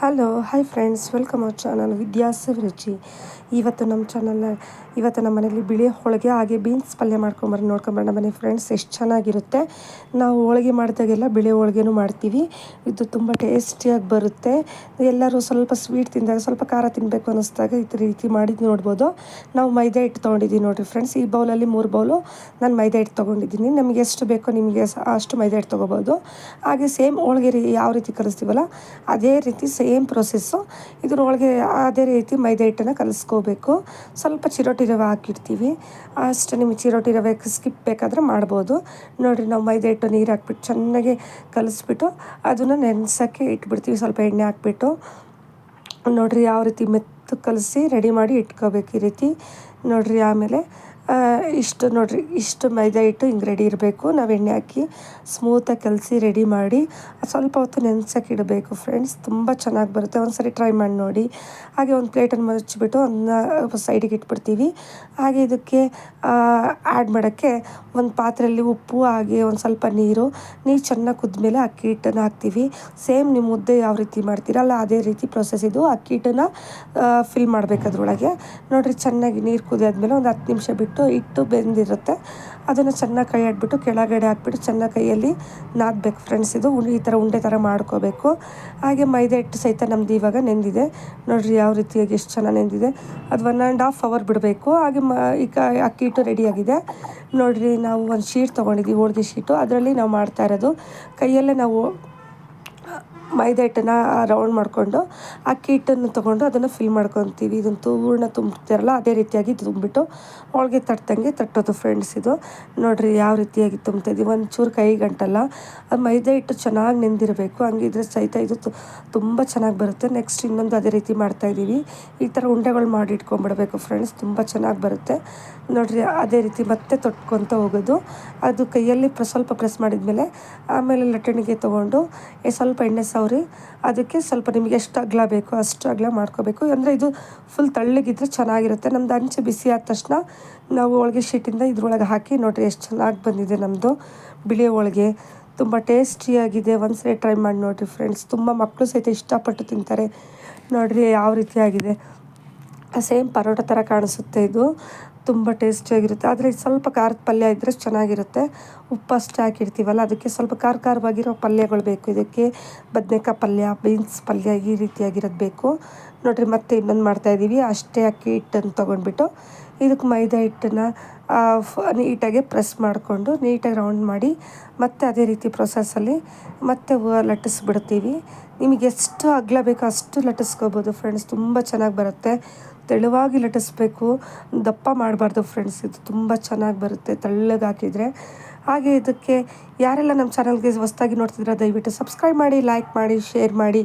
Hello hi friends welcome our channel Vidya's Ruchi ಇವತ್ತು ನಮ್ಮ channel ಇವತ್ತು ನಮ್ಮ ಮನೇಲಿ ಬಿಳಿ ಹೋಳಿಗೆ, ಹಾಗೆ ಬೀನ್ಸ್ ಪಲ್ಯ ಮಾಡ್ಕೊಂಬರ್ರಿ ನೋಡ್ಕೊಂಬರೋಣ ಬನ್ನಿ ಫ್ರೆಂಡ್ಸ್ ಎಷ್ಟು ಚೆನ್ನಾಗಿರುತ್ತೆ. ನಾವು ಹೋಳಿಗೆ ಮಾಡಿದಾಗೆಲ್ಲ ಬಿಳಿ ಹೋಳಿಗೆನೂ ಮಾಡ್ತೀವಿ. ಇದು ತುಂಬ ಟೇಸ್ಟಿಯಾಗಿ ಬರುತ್ತೆ. ಎಲ್ಲರೂ ಸ್ವಲ್ಪ ಸ್ವೀಟ್ ತಿಂದಾಗ, ಸ್ವಲ್ಪ ಖಾರ ತಿನ್ನಬೇಕು ಅನ್ನಿಸ್ದಾಗ ಈ ರೀತಿ ಮಾಡಿ ನೋಡ್ಬೋದು. ನಾವು ಮೈದಾ ಹಿಟ್ಟು ತೊಗೊಂಡಿದ್ದೀವಿ ನೋಡಿರಿ ಫ್ರೆಂಡ್ಸ್ ಈ ಬೌಲಲ್ಲಿ ಮೂರು ಬೌಲು ನಾನು ಮೈದಾ ಹಿಟ್ಟು ತೊಗೊಂಡಿದ್ದೀನಿ ನಮಗೆ ಎಷ್ಟು ಬೇಕೋ ನಿಮಗೆ ಅಷ್ಟು ಮೈದಾ ಹಿಟ್ಟು ತೊಗೋಬೋದು. ಹಾಗೆ ಸೇಮ್ ಹೋಳಿಗೆ ಯಾವ ರೀತಿ ಕಲಿಸ್ತೀವಲ್ಲ, ಅದೇ ರೀತಿ ಸೇಮ್ ಪ್ರೊಸೆಸ್ಸು ಇದರೊಳಗೆ ಅದೇ ರೀತಿ ಮೈದಾ ಹಿಟ್ಟನ್ನು ಕಲಿಸ್ಕೋಬೇಕು. ಸ್ವಲ್ಪ ಚಿರೋಟಿ ರವೆ ಹಾಕಿರ್ತೀವಿ. ಅಷ್ಟು ನಿಮಗೆ ಚಿರೋಟಿ ರವೆ ಸ್ಕಿಪ್ ಬೇಕಾದರೆ ಮಾಡ್ಬೋದು. ನೋಡಿರಿ ನಾವು ಮೈದಾ ಹಿಟ್ಟು ನೀರು ಹಾಕ್ಬಿಟ್ಟು ಚೆನ್ನಾಗಿ ಕಲಿಸ್ಬಿಟ್ಟು ಅದನ್ನು ನೆನೆಸೋಕ್ಕೆ ಇಟ್ಬಿಡ್ತೀವಿ. ಸ್ವಲ್ಪ ಎಣ್ಣೆ ಹಾಕ್ಬಿಟ್ಟು. ನೋಡಿರಿ ಯಾವ ರೀತಿ ಮೆತ್ತ ಕಲಸಿ ರೆಡಿ ಮಾಡಿ ಇಟ್ಕೋಬೇಕು ಈ ರೀತಿ. ನೋಡಿರಿ ಆಮೇಲೆ ಇಷ್ಟು ನೋಡಿರಿ, ಇಷ್ಟು ಮೈದಾ ಹಿಟ್ಟು ಹಿಂಗೆ ರೆಡಿ ಇರಬೇಕು. ನಾವು ಎಣ್ಣೆ ಹಾಕಿ ಸ್ಮೂತಾಗಿ ಕಲಸಿ ರೆಡಿ ಮಾಡಿ, ಸ್ವಲ್ಪ ಹೊತ್ತು ನೆನ್ಸೋಕೆ ಇಡಬೇಕು ಫ್ರೆಂಡ್ಸ್ ತುಂಬ ಚೆನ್ನಾಗಿ ಬರುತ್ತೆ. ಒಂದು ಸರಿ ಟ್ರೈ ಮಾಡಿ ನೋಡಿ. ಹಾಗೆ ಒಂದು ಪ್ಲೇಟನ್ನು ಮುಚ್ಚಿಬಿಟ್ಟು ಅದನ್ನ ಸೈಡಿಗೆ ಇಟ್ಬಿಡ್ತೀವಿ. ಹಾಗೆ ಇದಕ್ಕೆ ಆ್ಯಡ್ ಮಾಡೋಕ್ಕೆ ಒಂದು ಪಾತ್ರೆಯಲ್ಲಿ ಉಪ್ಪು, ಹಾಗೆ ಒಂದು ಸ್ವಲ್ಪ ನೀರು ನೀರು ಚೆನ್ನಾಗಿ ಕುದ್ಮೇಲೆ ಅಕ್ಕಿ ಹಿಟ್ಟನ್ನು ಹಾಕ್ತೀವಿ. ಸೇಮ್ ನಿಮ್ಮ ಮುದ್ದೆ ಯಾವ ರೀತಿ ಮಾಡ್ತೀರಲ್ಲ ಅದೇ ರೀತಿ ಪ್ರೊಸೆಸ್ ಇದು. ಅಕ್ಕಿ ಹಿಟ್ಟನ್ನು ಫಿಲ್ ಮಾಡಬೇಕು ಅದ್ರೊಳಗೆ. ನೋಡಿರಿ ಚೆನ್ನಾಗಿ ನೀರು ಕುದಿಯಾದ್ಮೇಲೆ ಒಂದು ಹತ್ತು ನಿಮಿಷ ಬಿಟ್ಟು ಇಟ್ಟು ಬೆಂದಿರುತ್ತೆ. ಅದನ್ನು ಚೆನ್ನಾಗಿ ಕೈ ಆಡ್ಬಿಟ್ಟು ಕೆಳಗಡೆ ಹಾಕ್ಬಿಟ್ಟು ಚೆನ್ನಾಗಿ ಕೈಯಲ್ಲಿ ನಾದಬೇಕು ಫ್ರೆಂಡ್ಸ್ ಇದು. ಉಂಡೆ ಈ ಥರ ಉಂಡೆ ಥರ ಮಾಡ್ಕೋಬೇಕು. ಹಾಗೆ ಮೈದಾ ಹಿಟ್ಟು ಸಹಿತ ನಮ್ದು ಇವಾಗ ನೆಂದಿದೆ. ನೋಡಿರಿ ಯಾವ ರೀತಿಯಾಗಿ ಎಷ್ಟು ಚೆನ್ನಾಗಿ ನೆಂದಿದೆ. ಅದು ಒನ್ ಆ್ಯಂಡ್ ಹಾಫ್ ಅವರ್ ಬಿಡಬೇಕು. ಹಾಗೆ ಮ ಈಗ ಅಕ್ಕಿ ಹಿಟ್ಟು ರೆಡಿಯಾಗಿದೆ ನೋಡಿರಿ ನಾವು ಒಂದು ಶೀಟ್ ತೊಗೊಂಡಿದ್ದೀವಿ ಹೋಳಿಗೆ ಶೀಟು ಅದರಲ್ಲಿ ನಾವು ಮಾಡ್ತಾ ಇರೋದು ಕೈಯಲ್ಲೇ ನಾವು ಮೈದಾ ಹಿಟ್ಟನ್ನು ರೌಂಡ್ ಮಾಡಿಕೊಂಡು ಅಕ್ಕಿ ಹಿಟ್ಟನ್ನು ತೊಗೊಂಡು ಅದನ್ನು ಫಿಲ್ ಮಾಡ್ಕೊತೀವಿ. ಇದನ್ನು ತೂರ್ಣ ತುಂಬ್ತಿರಲ್ಲ, ಅದೇ ರೀತಿಯಾಗಿ ತುಂಬಿಟ್ಟು ಹೋಳಿಗೆ ತಟ್ಟಂಗೆ ತಟ್ಟೋದು ಫ್ರೆಂಡ್ಸ್ ಇದು. ನೋಡಿರಿ ಯಾವ ರೀತಿಯಾಗಿ ತುಂಬ್ತಾಯಿದ್ದೀವಿ ಒಂಚೂರು ಕೈ ಗಂಟಲ್ಲ. ಅದು ಮೈದಾ ಹಿಟ್ಟು ಚೆನ್ನಾಗಿ ನೆಂದಿರಬೇಕು. ಹಂಗಿದ್ರೆ ಸಹಿತ ಇದು ತುಂಬ ಚೆನ್ನಾಗಿ ಬರುತ್ತೆ. ನೆಕ್ಸ್ಟ್ ಇನ್ನೊಂದು ಅದೇ ರೀತಿ ಮಾಡ್ತಾಯಿದ್ದೀವಿ ಈ ಥರ ಉಂಡೆಗಳು ಮಾಡಿ ಇಟ್ಕೊಂಡ್ಬಿಡ್ಬೇಕು ಫ್ರೆಂಡ್ಸ್ ತುಂಬ ಚೆನ್ನಾಗಿ ಬರುತ್ತೆ. ನೋಡಿರಿ ಅದೇ ರೀತಿ ಮತ್ತೆ ತೊಟ್ಕೊತ ಹೋಗೋದು. ಅದು ಕೈಯಲ್ಲಿ ಸ್ವಲ್ಪ ಪ್ರೆಸ್ ಮಾಡಿದ್ಮೇಲೆ ಆಮೇಲೆ ಲಟ್ಟಣಿಗೆ ತೊಗೊಂಡು ಸ್ವಲ್ಪ ಎಣ್ಣೆ ಸವರಿ ಅದಕ್ಕೆ ಸ್ವಲ್ಪ ನಿಮಗೆ ಎಷ್ಟು ಅಗಲ ಬೇಕು, ಅಷ್ಟು ಅಗಲ ಮಾಡ್ಕೋಬೇಕು. ಅಂದರೆ ಇದು ಫುಲ್ ತಳ್ಳಗಿದ್ರೆ ಚೆನ್ನಾಗಿರುತ್ತೆ. ನಮ್ದು ಅಂಚೆ ಬಿಸಿ ಆದ ತಕ್ಷಣ ನಾವು ಹೋಳಿಗೆ ಶೀಟಿಂದ ಇದ್ರೊಳಗೆ ಹಾಕಿ ನೋಡಿರಿ ಎಷ್ಟು ಚೆನ್ನಾಗಿ ಬಂದಿದೆ ನಮ್ಮದು ಬಿಳಿ ಹೋಳಿಗೆ. ತುಂಬ ಟೇಸ್ಟಿಯಾಗಿದೆ. ಒಂದ್ಸರಿ ಟ್ರೈ ಮಾಡಿ ನೋಡಿರಿ ಫ್ರೆಂಡ್ಸ್ ತುಂಬ ಮಕ್ಕಳು ಸಹಿತ ಇಷ್ಟಪಟ್ಟು ತಿಂತಾರೆ. ನೋಡಿರಿ ಯಾವ ರೀತಿಯಾಗಿದೆ ಸೇಮ್ ಪರೋಟ ಥರ ಕಾಣಿಸುತ್ತೆ ಇದು. ತುಂಬ ಟೇಸ್ಟಿಯಾಗಿರುತ್ತೆ ಆದರೆ ಸ್ವಲ್ಪ ಖಾರದ ಪಲ್ಯ ಇದ್ದರೆ ಚೆನ್ನಾಗಿರುತ್ತೆ. ಉಪ್ಪು ಅಷ್ಟೇ ಹಾಕಿರ್ತೀವಲ್ಲ, ಅದಕ್ಕೆ ಸ್ವಲ್ಪ ಖಾರ ಖಾರವಾಗಿರೋ ಪಲ್ಯಗಳು ಬೇಕು. ಇದಕ್ಕೆ ಬದನೆಕಾಯಿ ಪಲ್ಯ, ಬೀನ್ಸ್ ಪಲ್ಯ ಈ ರೀತಿಯಾಗಿರೋದು ಬೇಕು. ನೋಡಿರಿ, ಮತ್ತೆ ಇನ್ನೊಂದು ಮಾಡ್ತಾಯಿದ್ದೀವಿ ಅಷ್ಟೇ ಅಕ್ಕಿ ಹಿಟ್ಟನ್ನು ತೊಗೊಂಡ್ಬಿಟ್ಟು ಇದಕ್ಕೆ ಮೈದಾ ಹಿಟ್ಟನ್ನು ನೀಟಾಗಿ ಪ್ರೆಸ್ ಮಾಡಿಕೊಂಡು ನೀಟಾಗಿ ರೌಂಡ್ ಮಾಡಿ ಮತ್ತೆ ಅದೇ ರೀತಿ ಪ್ರೊಸೆಸಲ್ಲಿ ಮತ್ತೆ ಲಟ್ಟಿಸ್ಬಿಡ್ತೀವಿ. ನಿಮಗೆ ಎಷ್ಟು ಅಗಲ ಬೇಕೋ ಅಷ್ಟು ಲಟ್ಟಿಸ್ಕೋಬೋದು ಫ್ರೆಂಡ್ಸ್ ತುಂಬ ಚೆನ್ನಾಗಿ ಬರುತ್ತೆ. ತೆಳುವಾಗಿ ಲಟ್ಟಿಸ್ಬೇಕು. ದಪ್ಪ ಮಾಡಬಾರ್ದು ಫ್ರೆಂಡ್ಸ್ ಇದು ತುಂಬ ಚೆನ್ನಾಗಿ ಬರುತ್ತೆ, ತೆಳ್ಳಗೆ ಹಾಕಿದರೆ. ಹಾಗೆ ಇದಕ್ಕೆ ಯಾರೆಲ್ಲ ನಮ್ಮ ಚಾನಲ್ಗೆ ಹೊಸ್ದಾಗಿ ನೋಡ್ತಿದ್ರೆ ದಯವಿಟ್ಟು ಸಬ್ಸ್ಕ್ರೈಬ್ ಮಾಡಿ ಲೈಕ್ ಮಾಡಿ ಶೇರ್ ಮಾಡಿ.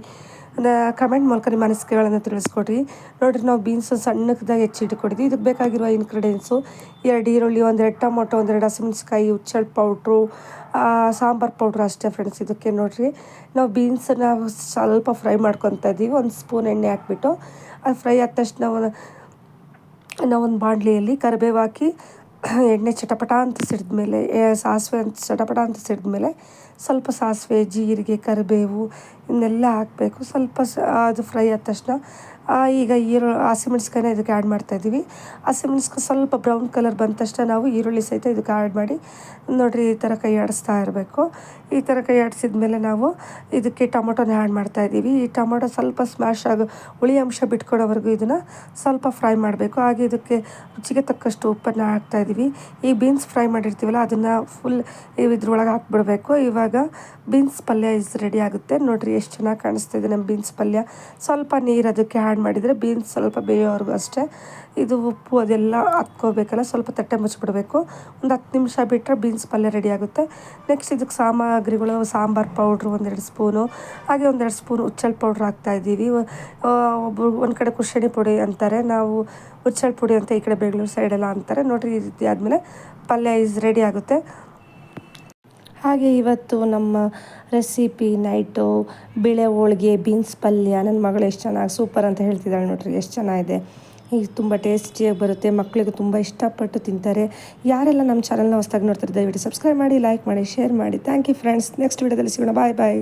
ಕಮೆಂಟ್ ಮೂಲಕ ನಿಮ್ಮ ಅನಿಸಿಕೆಗಳನ್ನು ತಿಳಿಸ್ಕೊಡ್ರಿ. ನೋಡಿರಿ, ನಾವು ಬೀನ್ಸು ಸಣ್ಣದಾಗಿ ಹೆಚ್ಚಿಟ್ಕೊಂಡಿದ್ವಿ ಇದಕ್ಕೆ ಬೇಕಾಗಿರುವ ಇನ್ಗ್ರೀಡಿಯೆಂಟ್ಸು ಎರಡು ಈರುಳ್ಳಿ, ಒಂದೆರಡು ಟೊಮೊಟೊ, ಒಂದೆರಡು ಹಸಿಮೆಣ್ಸಿಕಾಯಿ ಹುಚ್ಚಳು ಪೌಡ್ರು ಸಾಂಬಾರು ಪೌಡ್ರು ಅಷ್ಟೇ ಫ್ರೆಂಡ್ಸ್ ಇದಕ್ಕೆ ನೋಡಿರಿ. ನಾವು ಬೀನ್ಸನ್ನು ಸ್ವಲ್ಪ ಫ್ರೈ ಮಾಡ್ಕೊತಾ ಇದ್ದೀವಿ ಒಂದು ಸ್ಪೂನ್ ಎಣ್ಣೆ ಹಾಕ್ಬಿಟ್ಟು ಅದು ಫ್ರೈ ಆದ ತಕ್ಷಣ ನಾವೊಂದು ಬಾಣಲಿಯಲ್ಲಿ ಕರಿಬೇವು ಹಾಕಿ, ಎಣ್ಣೆ ಚಟಪಟ ಅಂತ ಸಿಡಿದ್ಮೇಲೆ ಸಾಸಿವೆ ಅಂತ ಚಟಪಟ ಅಂತ ಸಿಡಿದ್ಮೇಲೆ ಸ್ವಲ್ಪ ಸಾಸಿವೆ, ಜೀರಿಗೆ, ಕರಿಬೇವು ಇವನ್ನೆಲ್ಲ ಹಾಕಬೇಕು. ಸ್ವಲ್ಪ ಅದು ಫ್ರೈ ಆದ ತಕ್ಷಣ ಈಗ ಈರು ಹಸಿಮೆಣ್ಸಿಕಾಯಿನ ಇದಕ್ಕೆ ಆ್ಯಡ್ ಮಾಡ್ತಾಯಿದ್ದೀವಿ ಹಸಿಮೆಣ್ಸ್ಕಾಯಿ ಸ್ವಲ್ಪ ಬ್ರೌನ್ ಕಲರ್ ಬಂದ ತಕ್ಷಣ ನಾವು ಈರುಳ್ಳಿ ಸಹಿತ ಇದಕ್ಕೆ ಆ್ಯಡ್ ಮಾಡಿ, ನೋಡಿರಿ ಈ ಥರ ಕೈ ಆಡಿಸ್ತಾ ಇರಬೇಕು. ಈ ಥರ ಕೈ ಆಡಿಸಿದ ಮೇಲೆ ನಾವು ಇದಕ್ಕೆ ಟೊಮೊಟೊನ ಆ್ಯಡ್ ಮಾಡ್ತಾಯಿದ್ದೀವಿ ಈ ಟೊಮೊಟೊ ಸ್ವಲ್ಪ ಸ್ಮ್ಯಾಶ್ ಆಗೋ, ಹುಳಿ ಅಂಶ ಬಿಟ್ಕೊಡೋವರೆಗೂ ಇದನ್ನು ಸ್ವಲ್ಪ ಫ್ರೈ ಮಾಡಬೇಕು. ಹಾಗೆ ಇದಕ್ಕೆ ರುಚಿಗೆ ತಕ್ಕಷ್ಟು ಉಪ್ಪನ್ನು ಹಾಕ್ತಾಯಿದ್ದೀವಿ ಈ ಬೀನ್ಸ್ ಫ್ರೈ ಮಾಡಿರ್ತೀವಲ್ಲ, ಅದನ್ನು ಫುಲ್ ಇದ್ರೊಳಗೆ ಹಾಕ್ಬಿಡ್ಬೇಕು. ಇವಾಗ ಬೀನ್ಸ್ ಪಲ್ಯ ಇಸ್ ರೆಡಿ ಆಗುತ್ತೆ. ನೋಡಿರಿ, ಎಷ್ಟು ಚೆನ್ನಾಗಿ ಕಾಣಿಸ್ತಿದೆ ನಮ್ಮ ಬೀನ್ಸ್ ಪಲ್ಯ. ಸ್ವಲ್ಪ ನೀರು ಅದಕ್ಕೆ ಮಾಡಿದರೆ ಬೀನ್ಸ್ ಸ್ವಲ್ಪ ಬೇಯೋವರೆಗೂ ಅಷ್ಟೇ. ಇದು ಉಪ್ಪು ಅದೆಲ್ಲ ಹತ್ಕೋಬೇಕಲ್ಲ, ಸ್ವಲ್ಪ ತಟ್ಟೆ ಮುಚ್ಚಿಬಿಡಬೇಕು. ಒಂದು ಹತ್ತು ನಿಮಿಷ ಬಿಟ್ಟರೆ ಬೀನ್ಸ್ ಪಲ್ಯ ರೆಡಿ ಆಗುತ್ತೆ. ನೆಕ್ಸ್ಟ್ ಇದಕ್ಕೆ ಸಾಮಗ್ರಿಗಳು, ಸಾಂಬಾರು ಪೌಡ್ರು ಒಂದೆರಡು ಸ್ಪೂನು ಹಾಗೆ ಒಂದೆರಡು ಸ್ಪೂನು ಹುಚ್ಚಲ್ ಪೌಡ್ರ್ ಹಾಕ್ತಾಯಿದ್ದೀವಿ ಒಬ್ಬರು ಒಂದು ಕಡೆ ಕುಶಣಿ ಪುಡಿ ಅಂತಾರೆ, ನಾವು ಹುಚ್ಚಳ ಪುಡಿ ಅಂತ ಈ ಕಡೆ ಬೆಂಗಳೂರು ಸೈಡೆಲ್ಲ ಅಂತಾರೆ. ನೋಡಿರಿ ಆದಮೇಲೆ ಪಲ್ಯ ಈಸ್ ರೆಡಿ ಆಗುತ್ತೆ. ಹಾಗೆ ಇವತ್ತು ನಮ್ಮ ರೆಸಿಪಿ ನೈಟು ಬಿಳೆ ಹೋಳ್ಗೆ ಬೀನ್ಸ್ ಪಲ್ಯ ನನ್ನ ಮಗಳು ಎಷ್ಟು ಚೆನ್ನಾಗಿ ಸೂಪರ್ ಅಂತ ಹೇಳ್ತಿದ್ದಾಳೆ ನೋಡ್ರಿ, ಎಷ್ಟು ಚೆನ್ನಾಗಿದೆ. ಈಗ ತುಂಬ ಟೇಸ್ಟಿಯಾಗಿ ಬರುತ್ತೆ ಮಕ್ಕಳಿಗೂ ತುಂಬ ಇಷ್ಟಪಟ್ಟು ತಿಂತಾರೆ. ಯಾರೆಲ್ಲ ನಮ್ಮ ಚಾನಲ್ನ ಹೊಸದಾಗಿ ನೋಡ್ತಾರೆ ದಯವಿಟ್ಟು ಸಬ್ಸ್ಕ್ರೈಬ್ ಮಾಡಿ ಲೈಕ್ ಮಾಡಿ ಶೇರ್ ಮಾಡಿ. ಥ್ಯಾಂಕ್ ಯು ಫ್ರೆಂಡ್ಸ್ ನೆಕ್ಸ್ಟ್ ವೀಡಿಯೋದಲ್ಲಿ ಸಿಗೋಣ. ಬಾಯ್ ಬಾಯ್